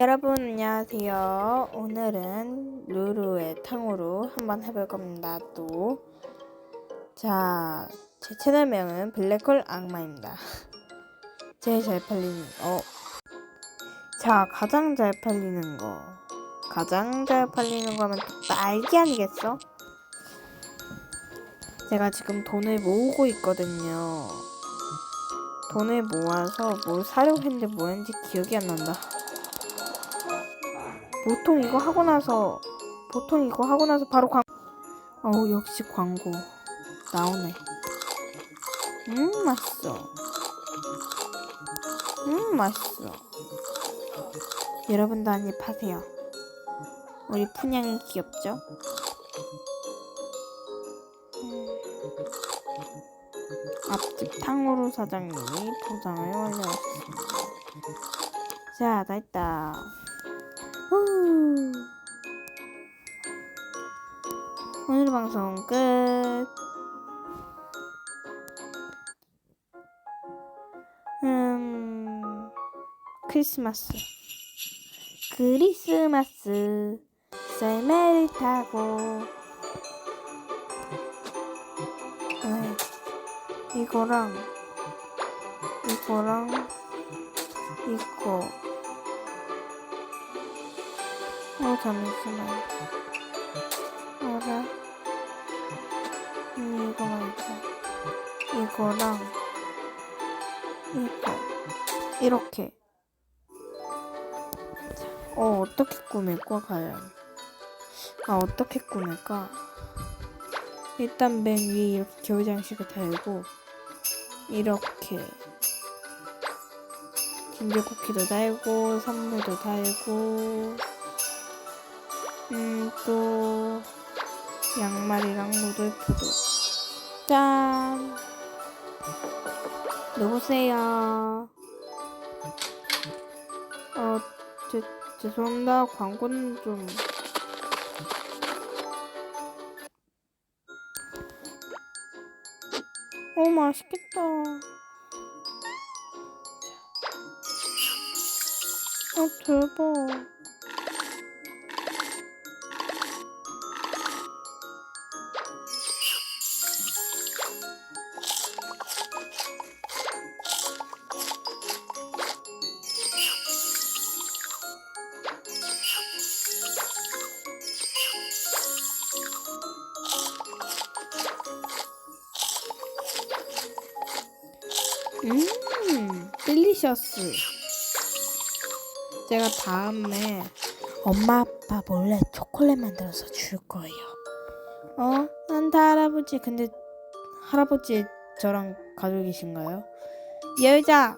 여러분 안녕하세요. 오늘은 루루의 탕후루 한번 해볼 겁니다. 또 자, 제 채널명은 블랙홀 악마입니다. 제일 잘 팔리는 어. 자, 가장 잘 팔리는 거. 가장 잘 팔리는 거면 또 딸기 아니겠어? 제가 지금 돈을 모으고 있거든요. 돈을 모아서 뭘 사려고 했는데 뭐였는지 기억이 안 난다. 보통 이거 하고 나서 보통 이거 하고 나서 바로 광 어우 역시 광고. 나오네. 음 맛있어. 음 맛있어. 여러분도 한 입 하세요. 우리 푼양이 귀엽죠? 음. 앞집 탕후루 사장님이 포장을 완료했습니다. 자 다 했다 후. 오늘 방송 끝. 음, 크리스마스. 크리스마스. 썰매를 타고. 네, 이거랑, 이거랑, 이거. 어, 잠시만. 어라? 음, 이거 말고. 이거랑, 이거. 이렇게. 어, 어떻게 꾸밀까, 과연? 아, 어떻게 꾸밀까? 일단 맨 위에 이렇게 겨우장식을 달고, 이렇게. 김제쿠키도 달고, 선물도 달고, 음, 또, 양말이랑 루돌프도. 짠! 누구세요? 어, 제, 죄송합니다. 광고는 좀. 오, 맛있겠다. 어, 대박. 음, 딜리셔스. 제가 다음에 엄마 아빠 몰래 초콜릿 만들어서 줄 거예요. 어? 산타 할아버지 근데 할아버지 저랑 가족이신가요? 여자.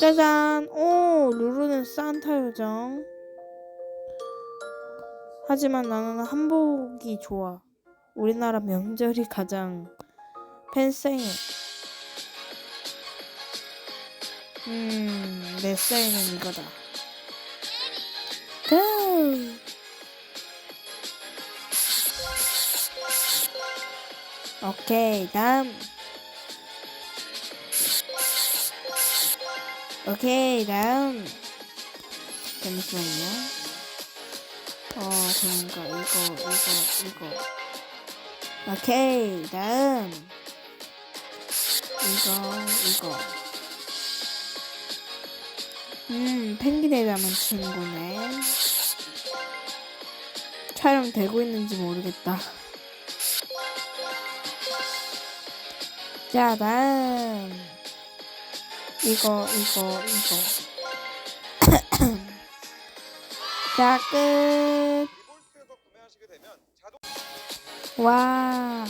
짜잔. 오, 루루는 산타 요정. 하지만 나는 한복이 좋아. 우리나라 명절이 가장 팬생해. 음, 내 스타일은 이거다. 고! 오케이, 다음. 오케이, 다음. 잠시만요. 어, 그런가, 이거, 이거, 이거. 오케이, 다음. 이거, 이거. 음, 펭귄에 닮은 친구네. 촬영 되고 있는지 모르겠다. 자, 다음. 이거, 이거, 이거. 자, 끝. 와.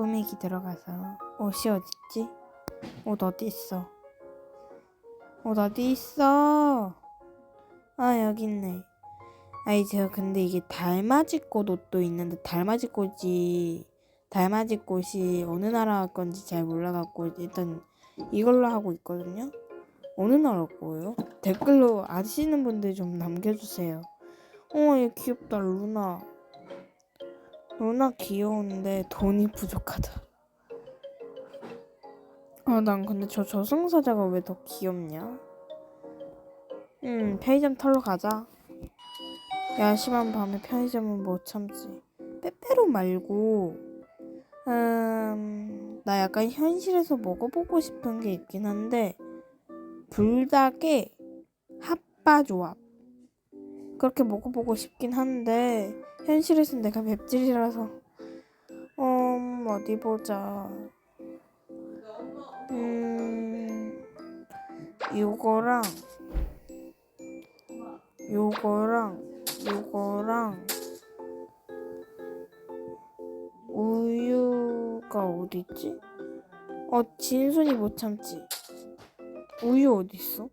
꾸미기 들어가서 옷이 어딨지? 옷 어디 있어? 옷 어디 있어? 아 여기 있네. 아이 제가 근데 이게 달맞이 꽃 옷도 있는데 달맞이 꽃이 달맞이 꽃이 어느 나라 건지 잘 몰라갖고 일단 이걸로 하고 있거든요. 어느 나라 거예요? 댓글로 아시는 분들 좀 남겨주세요. 어, 얘 귀엽다, 루나. 루나 귀여운데 돈이 부족하다. 아, 난 근데 저 저승사자가 왜 더 귀엽냐? 음, 편의점 털러 가자. 야심한 밤에 편의점은 못 참지. 빼빼로 말고, 음, 나 약간 현실에서 먹어보고 싶은 게 있긴 한데, 불닭의 핫바 조합. 그렇게 먹어보고 싶긴 한데, 현실에선 내가 맵찔이라서, 음, 어디 보자. 음, 요거랑, 요거랑, 요거랑, 우유가 어딨지? 어, 진순이 못 참지. 우유 어딨어?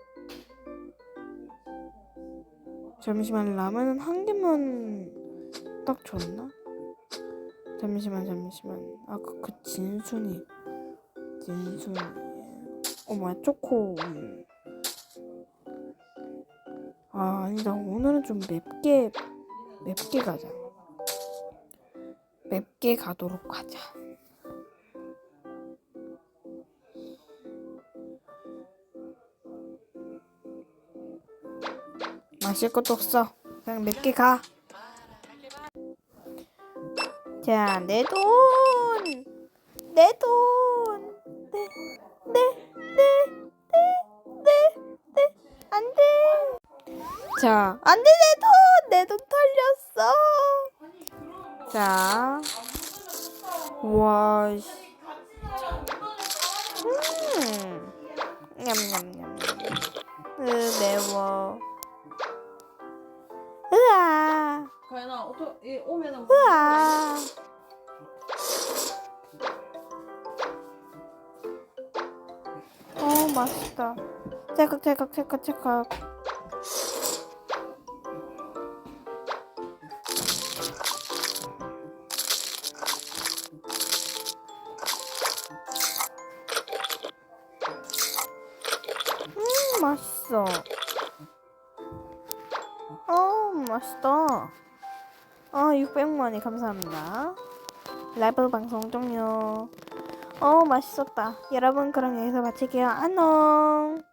잠시만, 라면은 한 개만 딱 줬나? 잠시만, 잠시만. 아까 그 진순이. 진순이. 어, 뭐야, 초코. 아, 아니다. 오늘은 좀 맵게, 맵게 가자. 맵게 가도록 하자. 마실 것도 없어. 그냥 맵게 가. 자, 내 돈! 내 돈! 네, 네, 네, 네, 네, 네, 안 돼! 자, 안 돼, 내 돈! 내 돈 털렸어! 자, 와, 씨. 음, 냠냠냠. 으, 매워. 가연아 오토 이 오면은 으아. 어, 맛있다. 찰칵, 찰칵, 찰칵, 찰칵. 음, 맛있어. 어, 맛있다. 아, 600만이 감사합니다. 라이브 방송 종료. 어, 맛있었다. 여러분, 그럼 여기서 마칠게요. 안녕.